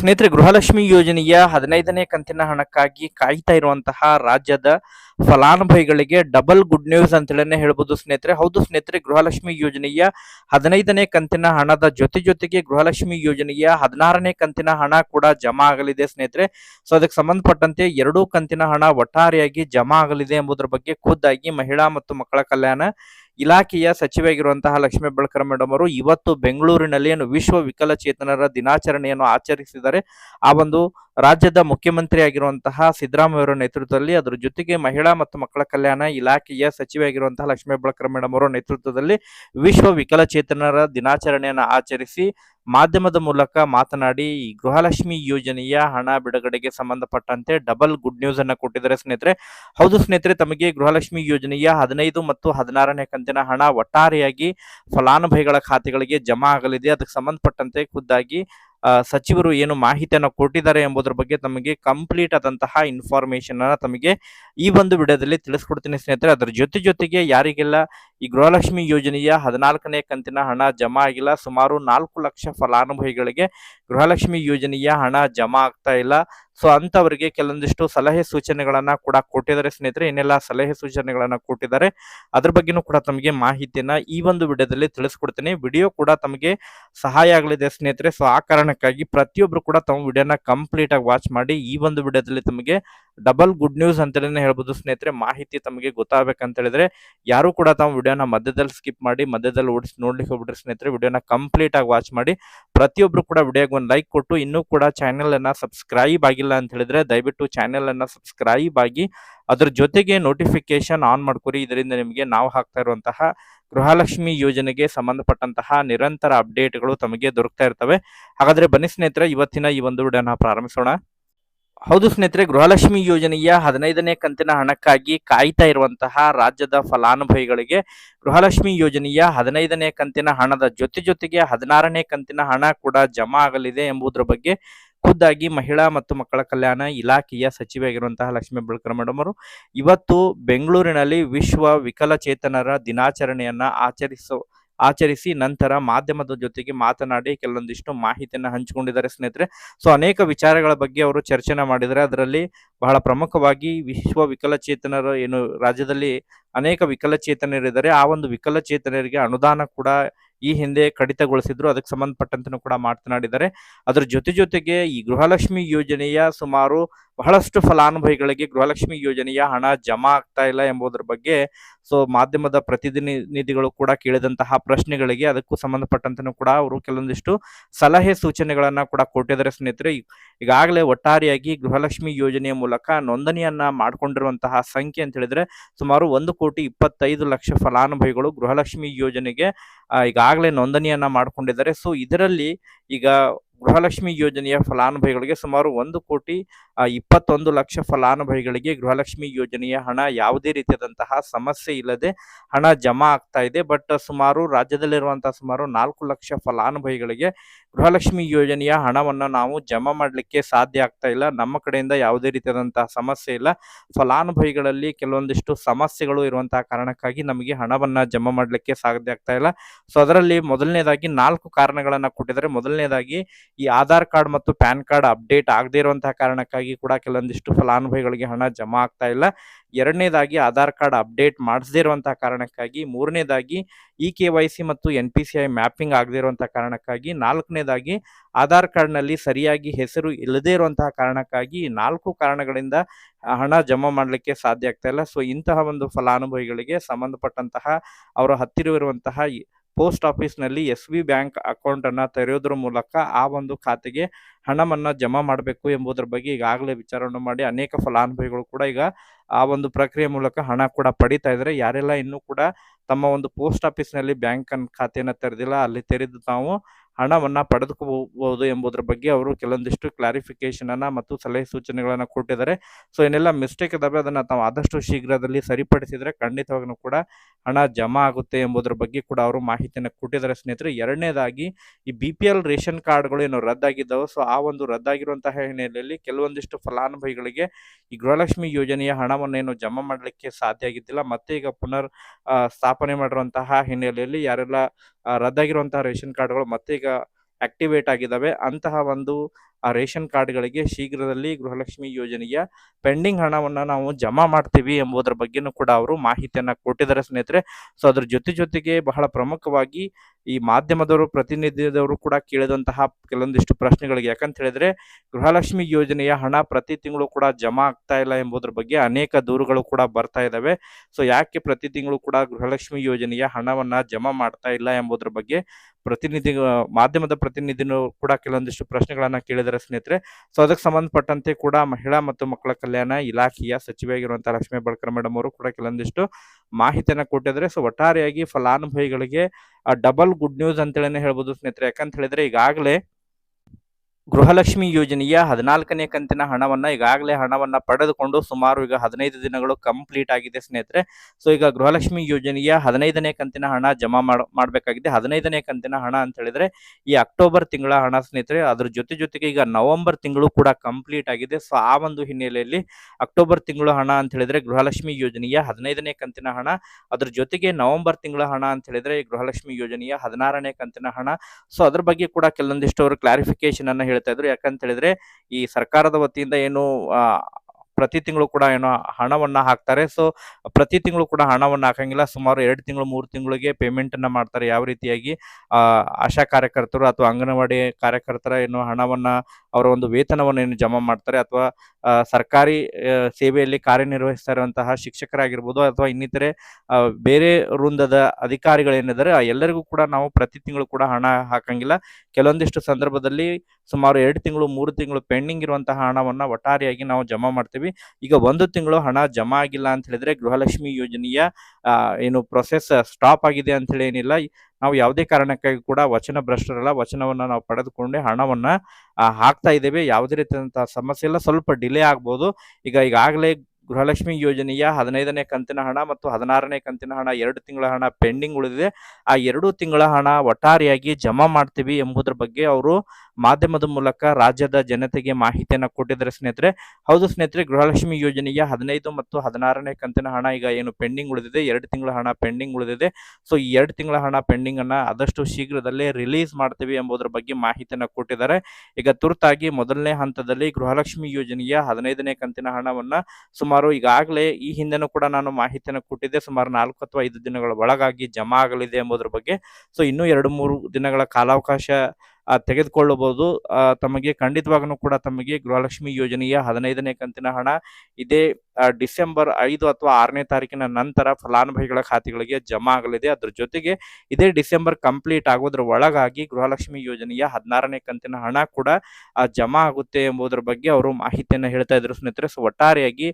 ಸ್ನೇಹಿತರೆ, ಗೃಹಲಕ್ಷ್ಮಿ ಯೋಜನೆಯ ಹದಿನೈದನೇ ಕಂತಿನ ಹಣಕ್ಕಾಗಿ ಕಾಯ್ತಾ ಇರುವಂತಹ ರಾಜ್ಯದ ಫಲಾನುಭವಿಗಳಿಗೆ ಡಬಲ್ ಗುಡ್ ನ್ಯೂಸ್ ಅಂತೇಳಿ ಹೇಳ್ಬೋದು ಸ್ನೇಹಿತರೆ. ಹೌದು ಸ್ನೇಹಿತರೆ, ಗೃಹಲಕ್ಷ್ಮಿ ಯೋಜನೆಯ ಹದಿನೈದನೇ ಕಂತಿನ ಹಣದ ಜೊತೆ ಜೊತೆಗೆ ಗೃಹಲಕ್ಷ್ಮಿ ಯೋಜನೆಯ ಹದಿನಾರನೇ ಕಂತಿನ ಹಣ ಕೂಡ ಜಮಾ ಆಗಲಿದೆ ಸ್ನೇಹಿತರೆ. ಸೊ ಅದಕ್ಕೆ ಸಂಬಂಧಪಟ್ಟಂತೆ ಎರಡೂ ಕಂತಿನ ಹಣ ಒಟ್ಟಾರೆಯಾಗಿ ಜಮಾ ಆಗಲಿದೆ ಎಂಬುದರ ಬಗ್ಗೆ ಖುದ್ದಾಗಿ ಮಹಿಳಾ ಮತ್ತು ಮಕ್ಕಳ ಕಲ್ಯಾಣ ಇಲಾಖೆಯ ಸಚಿವೆಯಾಗಿರುವಂತಹ ಲಕ್ಷ್ಮೀ ಬೆಳಕರ ಮೇಡಮ್ ಅವರು ಇವತ್ತು ಬೆಂಗಳೂರಿನಲ್ಲಿ ಏನು ವಿಶ್ವ ವಿಕಲಚೇತನರ ದಿನಾಚರಣೆಯನ್ನು ಆಚರಿಸಿದ್ದಾರೆ. ಆ ಒಂದು ರಾಜ್ಯದ ಮುಖ್ಯಮಂತ್ರಿ ಆಗಿರುವಂತಹ ಸಿದ್ದರಾಮಯ್ಯ ಅವರ ನೇತೃತ್ವದಲ್ಲಿ ಅದರ ಜೊತೆಗೆ ಮಹಿಳಾ ಮತ್ತು ಮಕ್ಕಳ ಕಲ್ಯಾಣ ಇಲಾಖೆಯ ಸಚಿವೆಯಾಗಿರುವಂತಹ ಲಕ್ಷ್ಮೀ ಬಳಕರ್ ಮೇಡಮ್ ಅವರ ನೇತೃತ್ವದಲ್ಲಿ ವಿಶ್ವ ವಿಕಲಚೇತನರ ದಿನಾಚರಣೆಯನ್ನು ಆಚರಿಸಿ ಮಾಧ್ಯಮದ ಮೂಲಕ ಮಾತನಾಡಿ, ಈ ಗೃಹಲಕ್ಷ್ಮಿ ಯೋಜನೆಯ ಹಣ ಬಿಡುಗಡೆಗೆ ಸಂಬಂಧಪಟ್ಟಂತೆ ಡಬಲ್ ಗುಡ್ ನ್ಯೂಸ್ ಅನ್ನ ಕೊಟ್ಟಿದ್ದಾರೆ ಸ್ನೇಹಿತರೆ. ಹೌದು ಸ್ನೇಹಿತರೆ, ತಮಗೆ ಗೃಹಲಕ್ಷ್ಮಿ ಯೋಜನೆಯ ಹದಿನೈದು ಮತ್ತು ಹದಿನಾರನೇ ಕಂತಿನ ಹಣ ಒಟ್ಟಾರೆಯಾಗಿ ಫಲಾನುಭವಿಗಳ ಖಾತೆಗಳಿಗೆ ಜಮಾ ಆಗಲಿದೆ. ಅದಕ್ಕೆ ಸಂಬಂಧಪಟ್ಟಂತೆ ಖುದ್ದಾಗಿ ಸಚಿವರು ಏನು ಮಾಹಿತಿಯನ್ನು ಕೊಟ್ಟಿದ್ದಾರೆ ಎಂಬುದರ ಬಗ್ಗೆ ತಮಗೆ ಕಂಪ್ಲೀಟ್ ಆದಂತಹ ಇನ್ಫಾರ್ಮೇಶನ್ ಅನ್ನ ತಮಗೆ ಈ ಒಂದು ವಿಡಿಯೋದಲ್ಲಿ ತಿಳಿಸ್ಕೊಡ್ತೀನಿ ಸ್ನೇಹಿತರೆ. ಅದರ ಜೊತೆ ಜೊತೆಗೆ ಯಾರಿಗೆಲ್ಲ ಈ ಗೃಹಲಕ್ಷ್ಮಿ ಯೋಜನೆಯ ಹದಿನಾಲ್ಕನೇ ಕಂತಿನ ಹಣ ಜಮಾ ಆಗಿಲ್ಲ, ಸುಮಾರು ನಾಲ್ಕು ಲಕ್ಷ ಫಲಾನುಭವಿಗಳಿಗೆ ಗೃಹಲಕ್ಷ್ಮಿ ಯೋಜನೆಯ ಹಣ ಜಮಾ ಆಗ್ತಾ ಇಲ್ಲ ಸೊ ಅಂತವರಿಗೆ ಕೆಲವೊಂದಿಷ್ಟು ಸಲಹೆ ಸೂಚನೆಗಳನ್ನ ಕೂಡ ಕೊಟ್ಟಿದ್ದಾರೆ ಸ್ನೇಹಿತರೆ. ಏನೆಲ್ಲ ಸಲಹೆ ಸೂಚನೆಗಳನ್ನ ಕೊಟ್ಟಿದ್ದಾರೆ. ಅದ್ರ ಬಗ್ಗೆನೂ ಕೂಡ ತಮಗೆ ಮಾಹಿತಿಯನ್ನ ಈ ಒಂದು ವಿಡಿಯೋದಲ್ಲಿ ತಿಳಿಸ್ಕೊಡ್ತೀನಿ. ವಿಡಿಯೋ ಕೂಡ ತಮಗೆ ಸಹಾಯ ಆಗಲಿದೆ ಸ್ನೇಹಿತರೆ. ಸೊ ಆ ಕಾರಣಕ್ಕಾಗಿ ಪ್ರತಿಯೊಬ್ರು ಕೂಡ ತಮ್ಮ ವಿಡಿಯೋನ ಕಂಪ್ಲೀಟ್ ಆಗಿ ವಾಚ್ ಮಾಡಿ ಈ ಒಂದು ವಿಡಿಯೋದಲ್ಲಿ ತಮಗೆ ಡಬಲ್ ಗುಡ್ ನ್ಯೂಸ್ ಅಂತಲೇ ಹೇಳ್ಬೋದು ಸ್ನೇಹಿತರೆ, ಮಾಹಿತಿ ತಮಗೆ ಗೊತ್ತಾಗಬೇಕಂತ ಹೇಳಿದ್ರೆ, ಯಾರು ಕೂಡ ತಾವು ವಿಡಿಯೋನ ಮಧ್ಯದಲ್ಲಿ ಸ್ಕಿಪ್ ಮಾಡಿ, ಮಧ್ಯದಲ್ಲಿ ಓಡಿಸಿ ನೋಡ್ಲಿಕ್ಕೆ ಹೋಗ್ಬಿಟ್ರೆ ಸ್ನೇಹಿತರೆ, ವಿಡಿಯೋನ ಕಂಪ್ಲೀಟ್ ಆಗಿ ವಾಚ್ ಮಾಡಿ, ಪ್ರತಿಯೊಬ್ರು ಕೂಡ ವಿಡಿಯೋಗೆ ಒಂದು ಲೈಕ್ ಕೊಟ್ಟು, ಇನ್ನೂ ಕೂಡ ಚಾನೆಲ್ ಅನ್ನ ಸಬ್ಸ್ಕ್ರೈಬ್ ಆಗಿಲ್ಲ ಅಂತ ಹೇಳಿದ್ರೆ, ದಯವಿಟ್ಟು ಚಾನೆಲ್ ಅನ್ನ ಸಬ್ಸ್ಕ್ರೈಬ್ ಆಗಿ, ಅದ್ರ ಜೊತೆಗೆ ನೋಟಿಫಿಕೇಶನ್ ಆನ್ ಮಾಡ್ಕೊರಿ. ಇದರಿಂದ ನಿಮಗೆ ನಾವು ಹಾಕ್ತಾ ಇರುವಂತಹ ಗೃಹಲಕ್ಷ್ಮಿ ಯೋಜನೆಗೆ ಸಂಬಂಧಪಟ್ಟಂತಹ ನಿರಂತರ ಅಪ್ಡೇಟ್ಗಳು ತಮಗೆ ದೊರಕ್ತಾ ಇರ್ತವೆ. ಹಾಗಾದ್ರೆ ಬನ್ನಿ ಸ್ನೇಹಿತರೆ, ಇವತ್ತಿನ ಈ ಒಂದು ವಿಡಿಯೋನ ಪ್ರಾರಂಭಿಸೋಣ. ಹೌದು ಸ್ನೇಹಿತರೆ, ಗೃಹಲಕ್ಷ್ಮಿ ಯೋಜನೆಯ ಹದಿನೈದನೇ ಕಂತಿನ ಹಣಕ್ಕಾಗಿ ಕಾಯ್ತಾ ಇರುವಂತಹ ರಾಜ್ಯದ ಫಲಾನುಭವಿಗಳಿಗೆ ಗೃಹಲಕ್ಷ್ಮಿ ಯೋಜನೆಯ ಹದಿನೈದನೇ ಕಂತಿನ ಹಣದ ಜೊತೆ ಜೊತೆಗೆ ಹದಿನಾರನೇ ಕಂತಿನ ಹಣ ಕೂಡ ಜಮಾ ಆಗಲಿದೆ ಎಂಬುದರ ಬಗ್ಗೆ ಖುದ್ದಾಗಿ ಮಹಿಳಾ ಮತ್ತು ಮಕ್ಕಳ ಕಲ್ಯಾಣ ಇಲಾಖೆಯ ಸಚಿವೆಯಾಗಿರುವಂತಹ ಲಕ್ಷ್ಮೀ ಬೆಳಕರ ಮೇಡಮ್ ಅವರು, ಇವತ್ತು ಬೆಂಗಳೂರಿನಲ್ಲಿ ವಿಶ್ವ ವಿಕಲಚೇತನರ ದಿನಾಚರಣೆಯನ್ನ ಆಚರಿಸೋ ಆಚರಿಸಿ ನಂತರ ಮಾಧ್ಯಮದ ಜೊತೆಗೆ ಮಾತನಾಡಿ ಕೆಲವೊಂದಿಷ್ಟು ಮಾಹಿತಿಯನ್ನು ಹಂಚಿಕೊಂಡಿದ್ದಾರೆ ಸ್ನೇಹಿತರೆ. ಸೊ ಅನೇಕ ವಿಚಾರಗಳ ಬಗ್ಗೆ ಅವರು ಚರ್ಚೆನ ಮಾಡಿದರೆ ಅದರಲ್ಲಿ ಬಹಳ ಪ್ರಮುಖವಾಗಿ ವಿಶ್ವ ವಿಕಲಚೇತನರು ಏನು ರಾಜ್ಯದಲ್ಲಿ ಅನೇಕ ವಿಕಲಚೇತನರಿದ್ದಾರೆ. ಆ ಒಂದು ವಿಕಲಚೇತನರಿಗೆ ಅನುದಾನ ಕೂಡ ಈ ಹಿಂದೆ ಕಡಿತಗೊಳಿಸಿದ್ರು. ಅದಕ್ಕೆ ಸಂಬಂಧಪಟ್ಟಂತೆ ಕೂಡ ಮಾತನಾಡಿದ್ದಾರೆ. ಅದರ ಜೊತೆ ಜೊತೆಗೆ ಈ ಗೃಹಲಕ್ಷ್ಮಿ ಯೋಜನೆಯ ಸುಮಾರು ಬಹಳಷ್ಟು ಫಲಾನುಭವಿಗಳಿಗೆ ಗೃಹಲಕ್ಷ್ಮಿ ಯೋಜನೆಯ ಹಣ ಜಮಾ ಆಗ್ತಾ ಇಲ್ಲ ಎಂಬುದರ ಬಗ್ಗೆ ಸೊ ಮಾಧ್ಯಮದ ಪ್ರತಿನಿಧಿಗಳು ಕೂಡ ಕೇಳಿದಂತಹ ಪ್ರಶ್ನೆಗಳಿಗೆ ಅದಕ್ಕೂ ಸಂಬಂಧಪಟ್ಟಂತೆ ಕೂಡ ಅವರು ಕೆಲವೊಂದಿಷ್ಟು ಸಲಹೆ ಸೂಚನೆಗಳನ್ನ ಕೂಡ ಕೊಟ್ಟಿದ್ದಾರೆ ಸ್ನೇಹಿತರೆ. ಈಗಾಗಲೇ ಒಟ್ಟಾರೆಯಾಗಿ ಗೃಹಲಕ್ಷ್ಮಿ ಯೋಜನೆಯ ಮೂಲಕ ನೋಂದಣಿಯನ್ನ ಮಾಡಿಕೊಂಡಿರುವಂತಹ ಸಂಖ್ಯೆ ಅಂತ ಹೇಳಿದ್ರೆ ಸುಮಾರು ಒಂದು ಕೋಟಿ ಇಪ್ಪತ್ತೈದು ಲಕ್ಷ ಫಲಾನುಭವಿಗಳು ಗೃಹಲಕ್ಷ್ಮಿ ಯೋಜನೆಗೆ ಈಗಾಗಲೇ ನೋಂದಣಿಯನ್ನ ಮಾಡ್ಕೊಂಡಿದ್ದಾರೆ. ಸೊ ಇದರಲ್ಲಿ ಈಗ ಗೃಹಲಕ್ಷ್ಮಿ ಯೋಜನೆಯ ಫಲಾನುಭವಿಗಳಿಗೆ ಸುಮಾರು ಒಂದು ಕೋಟಿ ಇಪ್ಪತ್ತೊಂದು ಲಕ್ಷ ಫಲಾನುಭವಿಗಳಿಗೆ ಗೃಹಲಕ್ಷ್ಮಿ ಯೋಜನೆಯ ಹಣ ಯಾವುದೇ ರೀತಿಯಾದಂತಹ ಸಮಸ್ಯೆ ಇಲ್ಲದೆ ಹಣ ಜಮಾ ಆಗ್ತಾ ಇದೆ. ಬಟ್ ಸುಮಾರು ರಾಜ್ಯದಲ್ಲಿರುವಂತಹ ಸುಮಾರು ನಾಲ್ಕು ಲಕ್ಷ ಫಲಾನುಭವಿಗಳಿಗೆ ಗೃಹಲಕ್ಷ್ಮಿ ಯೋಜನೆಯ ಹಣವನ್ನು ನಾವು ಜಮಾ ಮಾಡಲಿಕ್ಕೆ ಸಾಧ್ಯ ಆಗ್ತಾ ಇಲ್ಲ. ನಮ್ಮ ಕಡೆಯಿಂದ ಯಾವುದೇ ರೀತಿಯಾದಂತಹ ಸಮಸ್ಯೆ ಇಲ್ಲ. ಫಲಾನುಭವಿಗಳಲ್ಲಿ ಕೆಲವೊಂದಿಷ್ಟು ಸಮಸ್ಯೆಗಳು ಇರುವಂತಹ ಕಾರಣಕ್ಕಾಗಿ ನಮಗೆ ಹಣವನ್ನ ಜಮಾ ಮಾಡಲಿಕ್ಕೆ ಸಾಧ್ಯ ಆಗ್ತಾ ಇಲ್ಲ. ಸೊ, ಅದರಲ್ಲಿ ಮೊದಲನೇದಾಗಿ ನಾಲ್ಕು ಕಾರಣಗಳನ್ನು ಕೊಟ್ಟಿದ್ದಾರೆ. ಮೊದಲನೇದಾಗಿ ಈ ಆಧಾರ್ ಕಾರ್ಡ್ ಮತ್ತು ಪ್ಯಾನ್ ಕಾರ್ಡ್ ಅಪ್ಡೇಟ್ ಆಗದೇ ಇರುವಂತಹ ಕಾರಣಕ್ಕಾಗಿ ಕೂಡ ಕೆಲವೊಂದಿಷ್ಟು ಫಲಾನುಭವಿಗಳಿಗೆ ಹಣ ಜಮಾ ಆಗ್ತಾ ಇಲ್ಲ. ಎರಡನೇದಾಗಿ ಆಧಾರ್ ಕಾರ್ಡ್ ಅಪ್ಡೇಟ್ ಮಾಡಿಸದೇ ಇರುವಂತಹ ಕಾರಣಕ್ಕಾಗಿ, ಮೂರನೇದಾಗಿ ಇ ಕೆ ವೈ ಸಿ ಮತ್ತು N P C I mapping ಆಗದೇ ಇರುವಂತಹ ಕಾರಣಕ್ಕಾಗಿ, ನಾಲ್ಕನೇದಾಗಿ ಆಧಾರ್ ಕಾರ್ಡ್ನಲ್ಲಿ ಸರಿಯಾಗಿ ಹೆಸರು ಇಲ್ಲದೇ ಇರುವಂತಹ ಕಾರಣಕ್ಕಾಗಿ ನಾಲ್ಕು ಕಾರಣಗಳಿಂದ ಹಣ ಜಮಾ ಮಾಡಲಿಕ್ಕೆ ಸಾಧ್ಯ ಆಗ್ತಾ ಇಲ್ಲ. ಸೊ, ಇಂತಹ ಒಂದು ಫಲಾನುಭವಿಗಳಿಗೆ ಸಂಬಂಧಪಟ್ಟಂತಹ ಅವರ ಹತ್ತಿರವಿರುವಂತಹ ಪೋಸ್ಟ್ ಆಫೀಸ್ನಲ್ಲಿ ಎಸ್ ಬಿ ಬ್ಯಾಂಕ್ ಅಕೌಂಟ್ ಅನ್ನ ತೆರೆಯೋದ್ರ ಮೂಲಕ ಆ ಒಂದು ಖಾತೆಗೆ ಹಣವನ್ನು ಜಮಾ ಮಾಡಬೇಕು ಎಂಬುದರ ಬಗ್ಗೆ ಈಗಾಗಲೇ ವಿಚಾರವನ್ನು ಮಾಡಿ ಅನೇಕ ಫಲಾನುಭವಿಗಳು ಕೂಡ ಈಗ ಆ ಒಂದು ಪ್ರಕ್ರಿಯೆ ಮೂಲಕ ಹಣ ಕೂಡ ಪಡಿತಾ ಇದ್ದಾರೆ. ಯಾರೆಲ್ಲ ಇನ್ನೂ ಕೂಡ ತಮ್ಮ ಒಂದು ಪೋಸ್ಟ್ ಆಫೀಸ್ನಲ್ಲಿ ಬ್ಯಾಂಕ್ ಖಾತೆಯನ್ನ ತೆರೆದಿಲ್ಲ, ಅಲ್ಲಿ ತೆರೆದು ತಾವು ಹಣವನ್ನ ಪಡೆದುಕೋಬಹುದು ಎಂಬುದರ ಬಗ್ಗೆ ಅವರು ಕೆಲವೊಂದಿಷ್ಟು ಕ್ಲಾರಿಫಿಕೇಶನ್ ಅನ್ನ ಮತ್ತು ಸಲಹೆ ಸೂಚನೆಗಳನ್ನ ಕೊಟ್ಟಿದ್ದಾರೆ. ಸೊ ಏನೆಲ್ಲ ಮಿಸ್ಟೇಕ್ ಇದಾವೆ ಅದನ್ನ ತಾವು ಆದಷ್ಟು ಶೀಘ್ರದಲ್ಲಿ ಸರಿಪಡಿಸಿದ್ರೆ ಖಂಡಿತವಾಗ್ನೂ ಕೂಡ ಹಣ ಜಮಾ ಆಗುತ್ತೆ ಎಂಬುದರ ಬಗ್ಗೆ ಕೂಡ ಅವರು ಮಾಹಿತಿಯನ್ನು ಕೊಟ್ಟಿದ್ದಾರೆ ಸ್ನೇಹಿತರೆ. ಎರಡನೇದಾಗಿ, ಈ ಬಿ ಪಿ ಎಲ್ ರೇಷನ್ ಕಾರ್ಡ್ಗಳು ಏನು ರದ್ದಾಗಿದ್ದಾವೆ ಸೊ ಆ ಒಂದು ರದ್ದಾಗಿರುವಂತಹ ಹಿನ್ನೆಲೆಯಲ್ಲಿ ಕೆಲವೊಂದಿಷ್ಟು ಫಲಾನುಭವಿಗಳಿಗೆ ಈ ಗೃಹಲಕ್ಷ್ಮಿ ಯೋಜನೆಯ ಹಣವನ್ನು ಏನು ಜಮಾ ಮಾಡಲಿಕ್ಕೆ ಸಾಧ್ಯ ಆಗಿದ್ದಿಲ್ಲ. ಮತ್ತೆ ಈಗ ಪುನರ್ ಸ್ಥಾಪನೆ ಮಾಡಿರುವಂತಹ ಹಿನ್ನೆಲೆಯಲ್ಲಿ ಯಾರೆಲ್ಲ ರದ್ದಾಗಿರುವಂತಹ ರೇಷನ್ ಕಾರ್ಡ್ಗಳು ಮತ್ತೆ ಈಗ ಆಕ್ಟಿವೇಟ್ ಆಗಿದ್ದಾವೆ. ಅಂತಹ ಒಂದು ಆ ರೇಷನ್ ಕಾರ್ಡ್ಗಳಿಗೆ ಶೀಘ್ರದಲ್ಲಿ ಗೃಹಲಕ್ಷ್ಮಿ ಯೋಜನೆಯ ಪೆಂಡಿಂಗ್ ಹಣವನ್ನು ನಾವು ಜಮಾ ಮಾಡ್ತೀವಿ ಎಂಬುದರ ಬಗ್ಗೆನೂ ಕೂಡ ಅವರು ಮಾಹಿತಿಯನ್ನು ಕೊಟ್ಟಿದ್ದಾರೆ ಸ್ನೇಹಿತರೆ. ಸೊ, ಅದ್ರ ಜೊತೆ ಜೊತೆಗೆ ಬಹಳ ಪ್ರಮುಖವಾಗಿ ಈ ಮಾಧ್ಯಮದವರು ಪ್ರತಿನಿಧಿದವರು ಕೂಡ ಕೇಳಿದಂತಹ ಕೆಲವೊಂದಿಷ್ಟು ಪ್ರಶ್ನೆಗಳಿಗೆ, ಯಾಕಂತ ಹೇಳಿದ್ರೆ ಗೃಹಲಕ್ಷ್ಮಿ ಯೋಜನೆಯ ಹಣ ಪ್ರತಿ ತಿಂಗಳು ಕೂಡ ಜಮಾ ಆಗ್ತಾ ಇಲ್ಲ ಎಂಬುದರ ಬಗ್ಗೆ ಅನೇಕ ದೂರುಗಳು ಕೂಡ ಬರ್ತಾ ಇದ್ದಾವೆ ಸೊ, ಯಾಕೆ ಪ್ರತಿ ತಿಂಗಳು ಕೂಡ ಗೃಹಲಕ್ಷ್ಮಿ ಯೋಜನೆಯ ಹಣವನ್ನ ಜಮಾ ಮಾಡ್ತಾ ಇಲ್ಲ ಎಂಬುದರ ಬಗ್ಗೆ ಪ್ರತಿನಿಧಿ, ಮಾಧ್ಯಮದ ಪ್ರತಿನಿಧಿನೂ ಕೂಡ ಕೆಲವೊಂದಿಷ್ಟು ಪ್ರಶ್ನೆಗಳನ್ನ ಕೇಳಿದರೆ ಸ್ನೇಹಿತರೆ, ಸೊ ಅದಕ್ಕೆ ಸಂಬಂಧಪಟ್ಟಂತೆ ಕೂಡ ಮಹಿಳಾ ಮತ್ತು ಮಕ್ಕಳ ಕಲ್ಯಾಣ ಇಲಾಖೆಯ ಸಚಿವೆಯಾಗಿರುವಂತಹ ಲಕ್ಷ್ಮಿ ಬಳಕರ್ ಮೇಡಮ್ ಅವರು ಕೂಡ ಕೆಲವೊಂದಿಷ್ಟು ಮಾಹಿತಿಯನ್ನ ಕೊಟ್ಟಿದ್ರೆ ಸೊ ಒಟ್ಟಾರೆಯಾಗಿ ಫಲಾನುಭವಿಗಳಿಗೆ ಡಬಲ್ ಗುಡ್ ನ್ಯೂಸ್ ಅಂತೇಳಿ ಹೇಳ್ಬೋದು ಸ್ನೇಹಿತರೆ. ಯಾಕಂತ ಹೇಳಿದ್ರೆ ಈಗಾಗಲೇ ಗೃಹಲಕ್ಷ್ಮಿ ಯೋಜನೆಯ ಹದಿನಾಲ್ಕನೇ ಕಂತಿನ ಹಣವನ್ನ ಈಗಾಗಲೇ ಹಣವನ್ನ ಪಡೆದುಕೊಂಡು ಸುಮಾರು ಈಗ ಹದಿನೈದು ದಿನಗಳು ಕಂಪ್ಲೀಟ್ ಆಗಿದೆ ಸ್ನೇಹಿತರೆ. ಸೊ ಈಗ ಗೃಹಲಕ್ಷ್ಮಿ ಯೋಜನೆಯ ಹದಿನೈದನೇ ಕಂತಿನ ಹಣ ಜಮಾ ಮಾಡ, ಮಾಡಬೇಕಾಗಿದೆ. ಹದಿನೈದನೇ ಕಂತಿನ ಹಣ ಅಂತ ಹೇಳಿದ್ರೆ ಈ ಅಕ್ಟೋಬರ್ ತಿಂಗಳ ಹಣ ಸ್ನೇಹಿತರೆ. ಅದ್ರ ಜೊತೆ ಜೊತೆಗೆ ಈಗ ನವೆಂಬರ್ ತಿಂಗಳು ಕೂಡ ಕಂಪ್ಲೀಟ್ ಆಗಿದೆ. ಸೊ ಆ ಒಂದು ಹಿನ್ನೆಲೆಯಲ್ಲಿ ಅಕ್ಟೋಬರ್ ತಿಂಗಳು ಹಣ ಅಂತ ಹೇಳಿದ್ರೆ ಗೃಹಲಕ್ಷ್ಮಿ ಯೋಜನೆಯ ಹದಿನೈದನೇ ಕಂತಿನ ಹಣ. ಅದ್ರ ಜೊತೆಗೆ ನವೆಂಬರ್ ತಿಂಗಳ ಹಣ ಅಂತ ಹೇಳಿದ್ರೆ ಗೃಹಲಕ್ಷ್ಮಿ ಯೋಜನೆಯ ಹದಿನಾರನೇ ಕಂತಿನ ಹಣ. ಸೊ ಅದ್ರ ಬಗ್ಗೆ ಕೂಡ ಕೆಲವೊಂದಿಷ್ಟು ಅವರು ಕ್ಲಾರಿಫಿಕೇಶನ್ ಅನ್ನ ಹೇಳ್ತಾ ಇದ್ರು. ಯಾಕಂತ ಹೇಳಿದ್ರೆ ಈ ಸರ್ಕಾರದ ವತಿಯಿಂದ ಏನು ಪ್ರತಿ ತಿಂಗಳು ಕೂಡ ಏನೋ ಹಣವನ್ನ ಹಾಕ್ತಾರೆ. ಸೊ, ಪ್ರತಿ ತಿಂಗಳು ಕೂಡ ಹಣವನ್ನ ಹಾಕಂಗಿಲ್ಲ. ಸುಮಾರು ಎರಡು ತಿಂಗಳು, ಮೂರು ತಿಂಗಳಿಗೆ ಪೇಮೆಂಟ್ ಅನ್ನ ಮಾಡ್ತಾರೆ. ಯಾವ ರೀತಿಯಾಗಿ ಆಶಾ ಕಾರ್ಯಕರ್ತರು ಅಥವಾ ಅಂಗನವಾಡಿ ಕಾರ್ಯಕರ್ತರ ಏನು ಹಣವನ್ನ, ಅವರ ಒಂದು ವೇತನವನ್ನು ಏನು ಜಮಾ ಮಾಡ್ತಾರೆ ಅಥವಾ ಸರ್ಕಾರಿ ಸೇವೆಯಲ್ಲಿ ಕಾರ್ಯನಿರ್ವಹಿಸ್ತಾ ಇರುವಂತಹ ಶಿಕ್ಷಕರಾಗಿರ್ಬೋದು ಅಥವಾ ಇನ್ನಿತರೆ ಬೇರೆ ವೃಂದದ ಅಧಿಕಾರಿಗಳೇನಿದ್ದಾರೆ ಎಲ್ಲರಿಗೂ ಕೂಡ ನಾವು ಪ್ರತಿ ತಿಂಗಳು ಕೂಡ ಹಣ ಹಾಕಂಗಿಲ್ಲ. ಕೆಲವೊಂದಿಷ್ಟು ಸಂದರ್ಭದಲ್ಲಿ ಸುಮಾರು ಎರಡು ತಿಂಗಳು, ಮೂರು ತಿಂಗಳು ಪೆಂಡಿಂಗ್ ಇರುವಂತಹ ಹಣವನ್ನ ಒಟ್ಟಾರೆಯಾಗಿ ನಾವು ಜಮಾ ಮಾಡ್ತೀವಿ. ಈಗ ಒಂದು ತಿಂಗಳು ಹಣ ಜಮಾ ಆಗಿಲ್ಲ ಅಂತ ಹೇಳಿದ್ರೆ ಗೃಹಲಕ್ಷ್ಮಿ ಯೋಜನೆಯ ಏನು ಪ್ರೊಸೆಸ್ ಸ್ಟಾಪ್ ಆಗಿದೆ ಅಂತ ಹೇಳಿ ಏನಿಲ್ಲ. ನಾವು ಯಾವುದೇ ಕಾರಣಕ್ಕಾಗಿ ಕೂಡ ವಚನ ಭ್ರಷ್ಟರಲ್ಲ ವಚನವನ್ನ ನಾವು ಪಡೆದುಕೊಂಡೆ ಹಣವನ್ನ ಹಾಕ್ತಾ ಇದ್ದೇವೆ. ಯಾವುದೇ ರೀತಿಯಾದಂತಹ ಸಮಸ್ಯೆ ಇಲ್ಲ. ಸ್ವಲ್ಪ ಡಿಲೇ ಆಗ್ಬೋದು. ಈಗ, ಈಗಾಗಲೇ ಗೃಹಲಕ್ಷ್ಮಿ ಯೋಜನೆಯ ಹದಿನೈದನೇ ಕಂತಿನ ಹಣ ಮತ್ತು ಹದಿನಾರನೇ ಕಂತಿನ ಹಣ ಎರಡು ತಿಂಗಳ ಹಣ ಪೆಂಡಿಂಗ್ ಉಳಿದಿದೆ. ಆ ಎರಡು ತಿಂಗಳ ಹಣ ಒಟ್ಟಾರೆಯಾಗಿ ಜಮಾ ಮಾಡ್ತೀವಿ ಎಂಬುದರ ಬಗ್ಗೆ ಅವರು ಮಾಧ್ಯಮದ ಮೂಲಕ ರಾಜ್ಯದ ಜನತೆಗೆ ಮಾಹಿತಿಯನ್ನು ಕೊಟ್ಟಿದ್ದಾರೆ ಸ್ನೇಹಿತರೆ. ಹೌದು ಸ್ನೇಹಿತರೆ, ಗೃಹಲಕ್ಷ್ಮಿ ಯೋಜನೆಯ ಹದಿನೈದು ಮತ್ತು ಹದಿನಾರನೇ ಕಂತಿನ ಹಣ ಈಗ ಏನು ಪೆಂಡಿಂಗ್ ಉಳಿದಿದೆ? ಎರಡು ತಿಂಗಳ ಹಣ ಪೆಂಡಿಂಗ್ ಉಳಿದಿದೆ. ಸೊ, ಈ ಎರಡು ತಿಂಗಳ ಹಣ ಪೆಂಡಿಂಗ್ ಅನ್ನ ಆದಷ್ಟು ಶೀಘ್ರದಲ್ಲೇ ರಿಲೀಸ್ ಮಾಡ್ತೀವಿ ಎಂಬುದರ ಬಗ್ಗೆ ಮಾಹಿತಿಯನ್ನು ಕೊಟ್ಟಿದ್ದಾರೆ. ಈಗ ತುರ್ತಾಗಿ ಮೊದಲನೇ ಹಂತದಲ್ಲಿ ಗೃಹಲಕ್ಷ್ಮಿ ಯೋಜನೆಯ ಹದಿನೈದನೇ ಕಂತಿನ ಹಣವನ್ನ ಸುಮಾರು ಈಗಾಗಲೇ ಈ ಹಿಂದೆನೂ ಕೂಡ ನಾನು ಮಾಹಿತಿಯನ್ನು ಕೊಟ್ಟಿದ್ದೆ. ಸುಮಾರು ನಾಲ್ಕು ಅಥವಾ ಐದು ದಿನಗಳ ಒಳಗಾಗಿ ಜಮಾ ಆಗಲಿದೆ ಎಂಬುದರ ಬಗ್ಗೆ. ಸೊ, ಇನ್ನೂ ಎರಡು ಮೂರು ದಿನಗಳ ಕಾಲಾವಕಾಶ ತೆಗೆದುಕೊಳ್ಳಬಹುದು. ತಮಗೆ ಖಂಡಿತವಾಗೂ ಕೂಡ ತಮಗೆ ಗೃಹಲಕ್ಷ್ಮಿ ಯೋಜನೆಯ ಹದಿನೈದನೇ ಕಂತಿನ ಹಣ ಇದೇ ಡಿಸೆಂಬರ್ ಐದು ಅಥವಾ ಆರನೇ ತಾರೀಕಿನ ನಂತರ ಫಲಾನುಭವಿಗಳ ಖಾತೆಗಳಿಗೆ ಜಮಾ ಆಗಲಿದೆ. ಅದ್ರ ಜೊತೆಗೆ ಇದೇ ಡಿಸೆಂಬರ್ ಕಂಪ್ಲೀಟ್ ಆಗೋದ್ರ ಒಳಗಾಗಿ ಗೃಹಲಕ್ಷ್ಮಿ ಯೋಜನೆಯ ಹದಿನಾರನೇ ಕಂತಿನ ಹಣ ಕೂಡ ಜಮಾ ಆಗುತ್ತೆ ಎಂಬುದರ ಬಗ್ಗೆ ಅವರು ಮಾಹಿತಿಯನ್ನು ಹೇಳ್ತಾ ಇದ್ರು ಸ್ನೇಹಿತರೆ. ಸೊ ಒಟ್ಟಾರೆಯಾಗಿ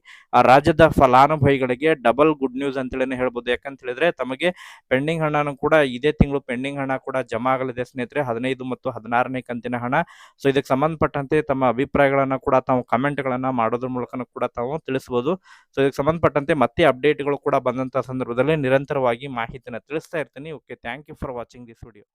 ರಾಜ್ಯದ ಫಲಾನುಭವಿಗಳಿಗೆ ಡಬಲ್ ಗುಡ್ ನ್ಯೂಸ್ ಅಂತೇಳಿ ಹೇಳ್ಬೋದು. ಯಾಕಂತ ಹೇಳಿದ್ರೆ ತಮಗೆ ಪೆಂಡಿಂಗ್ ಹಣನೂ ಕೂಡ ಇದೇ ತಿಂಗಳು ಪೆಂಡಿಂಗ್ ಹಣ ಕೂಡ ಜಮಾ ಆಗಲಿದೆ ಸ್ನೇಹಿತರೆ, ಹದಿನೈದು ಮತ್ತು ಹದಿನಾರನೇ ಕಂತಿನ ಹಣ. ಸೊ ಇದಕ್ಕೆ ಸಂಬಂಧಪಟ್ಟಂತೆ ತಮ್ಮ ಅಭಿಪ್ರಾಯಗಳನ್ನ ಕೂಡ ತಾವು ಕಮೆಂಟ್ಗಳನ್ನ ಮಾಡೋದ್ರ ಮೂಲಕ ಕೂಡ ತಾವು ತಿಳಿಸಬಹುದು ಸೊ ಇದಕ್ಕೆ ಸಂಬಂಧಪಟ್ಟಂತೆ ಮತ್ತೆ ಅಪ್ಡೇಟ್ಗಳು ಕೂಡ ಬಂದಂತಹ ಸಂದರ್ಭದಲ್ಲಿ ನಿರಂತರವಾಗಿ ಮಾಹಿತಿಯನ್ನು ತಿಳಿಸ್ತಾ ಇರ್ತೀನಿ. Okay thank you for watching this video